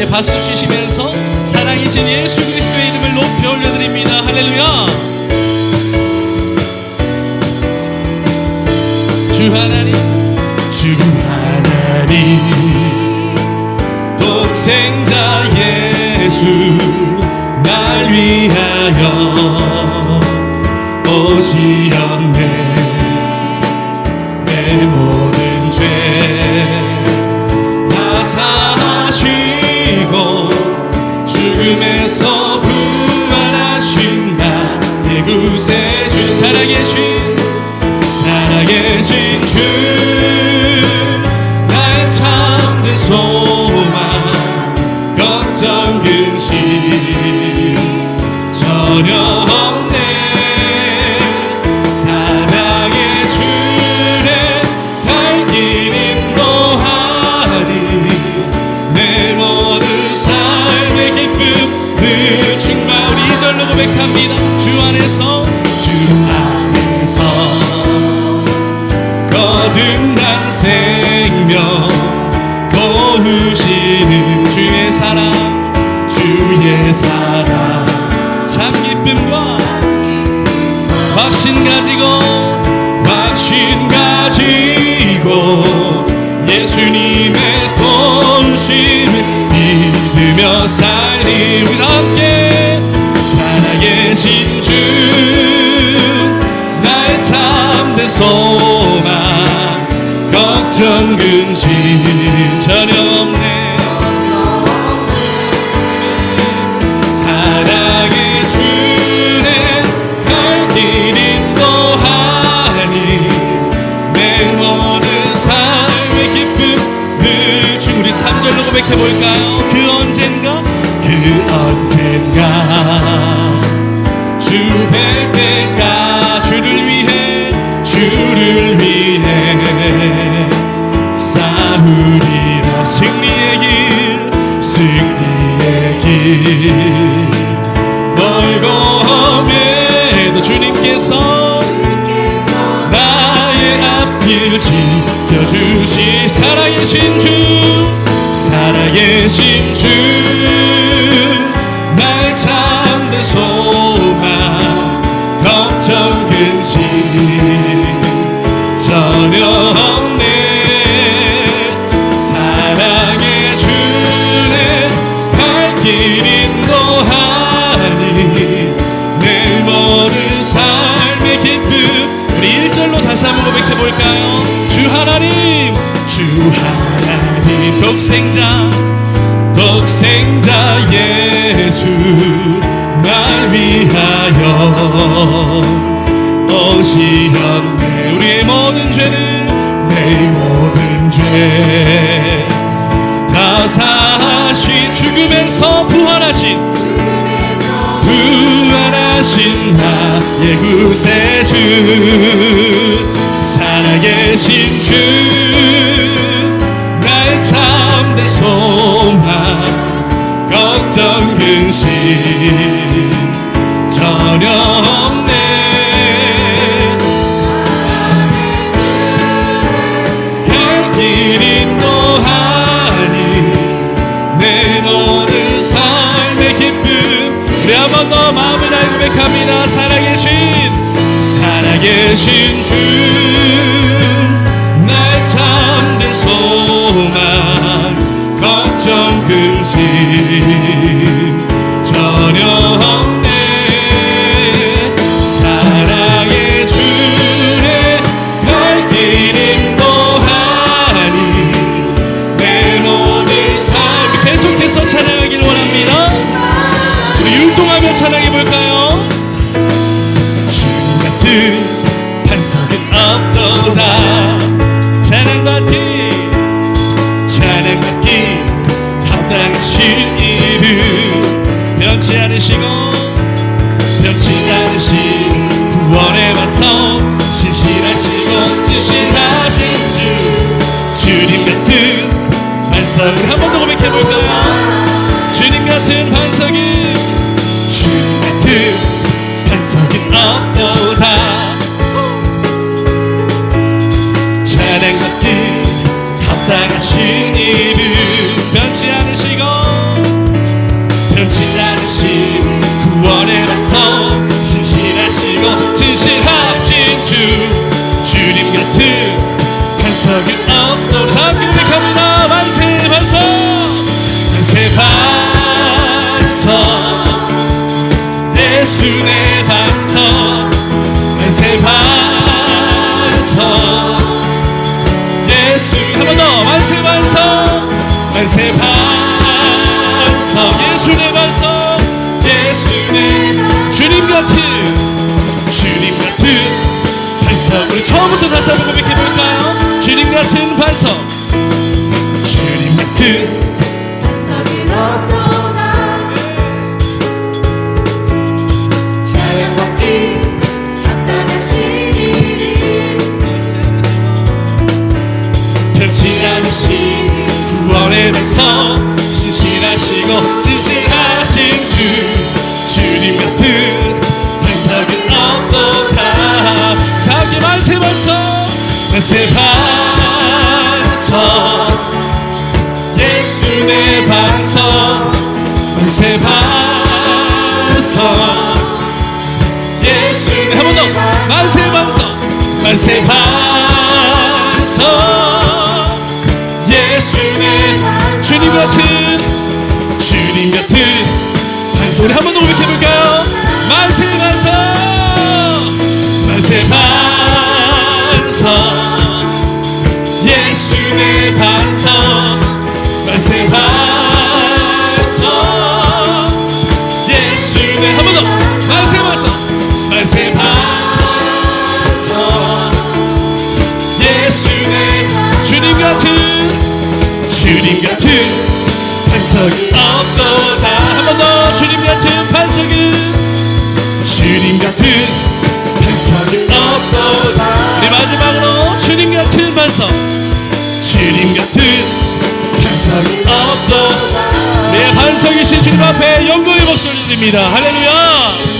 함께 박수 치시면서 사랑이신 예수 그리스도의 이름을 높이 올려드립니다. 할렐루야. 주 하나님, 주 하나님, 독생자 예수 날 위하여 오시었네 없네. 사랑의 주내 갈길 인도하리. 내 모든 삶의 기쁨을 충만 우리 이절로 고백합니다. 주 안에서 주 안에서. 거듭난 생명 도우시는 주의 사랑 주의 사랑 확신 가지고 확신 가지고 예수님의 도우심을 믿으며 살리 우리 함께 살아계신 주 나의 참된 소망 걱정 근심 3절로 고백해볼까요? 그 언젠가? 그 언젠가? 주 뵐 때가 주를 위해 주를 위해 싸우리라 승리의 길 승리의 길. 멀고 험해도 주님께서 나의 앞길 지켜주시 살아계신 주 살아계신 주 나의 참된 소망 걱정 근심 전혀 없네. 사랑의 주내 발길 인도하니 내 모든 삶의 기쁨 우리 1절로 다시 한번 고백해볼까요? 주 하나님 주 하나님 독생자 독생자 예수 날 위하여 오시었네. 우리의 모든 죄는 내 모든 죄. 다 사시 죽음에서 부활하신 부활하신 나의 구세주 살아계신 주 걱정 근심 전혀 없네 갈길 인도하니 내 모든 삶의 기쁨 우리 한번 더 마음을 다해 고백합니다 살아계신 살아계신 주 나의 참된 소망 걱정 근심 예수 내 반성 만세 반성 예수 한번 더. 만세 반성 만세 반성 예수 내 반성 예수 내 주님 같은 주님 같은 반성 우리 처음부터 다시 한번 고백해 볼까요? 주님 같은 반성 주님 같은 반성 신실하시고 진실하신 주 주님 같은 반석은 없도다. 다 함께 만세 반성 만세 반성 예수 내 반성 만세 반성 예수 내한번더. 만세 반성 만세 반성 같은 주님 같은. 반성 우리 한번 더 고백해 볼까요? 만세 만세. 반성 예수 내 반성. 만세 반성 예수 내한 번 더. 만세 반성 만세 반성 예수 내 주님 같은 주님 같은 반석이 없도다 한 번 더 주님 같은 반석은 주님 같은 반석이 없도다 우리 마지막으로 주님 같은 반석 주님 같은 반석이 없도다 내 반석이신 주님 앞에 영광의 목소리 드립니다. 할렐루야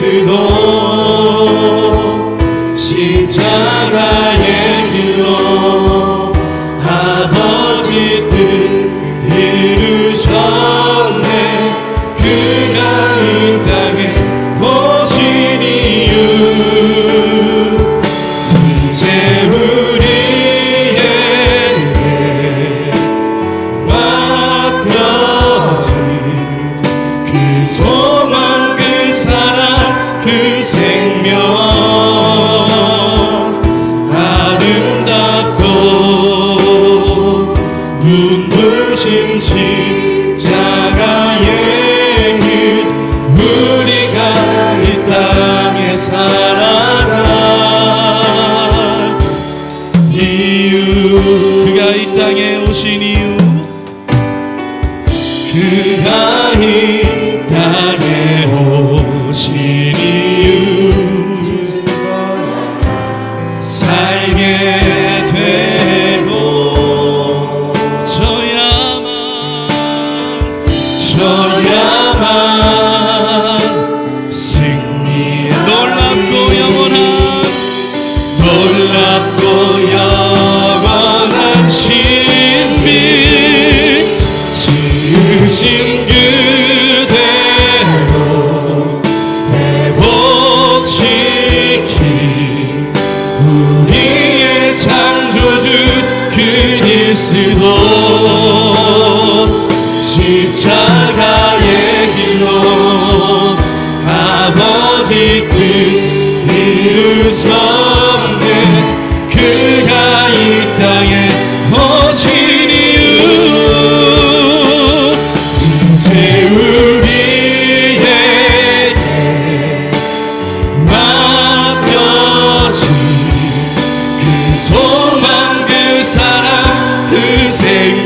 그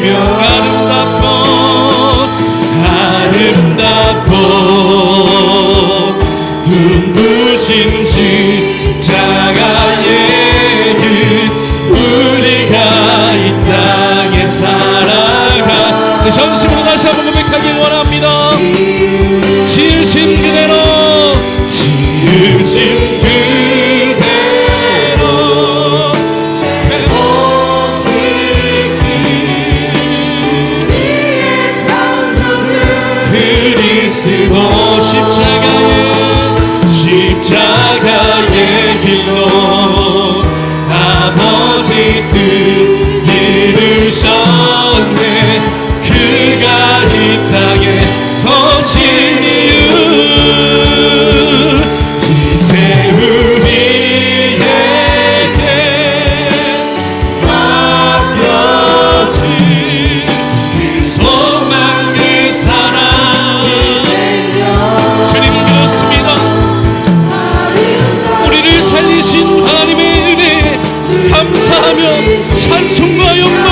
주며 아름답고 아름답고 눈부신 십자가에는 우리가 이 땅에 살아가 그 잠시만 다시 한번 고백하길 원합니다 찬송하여.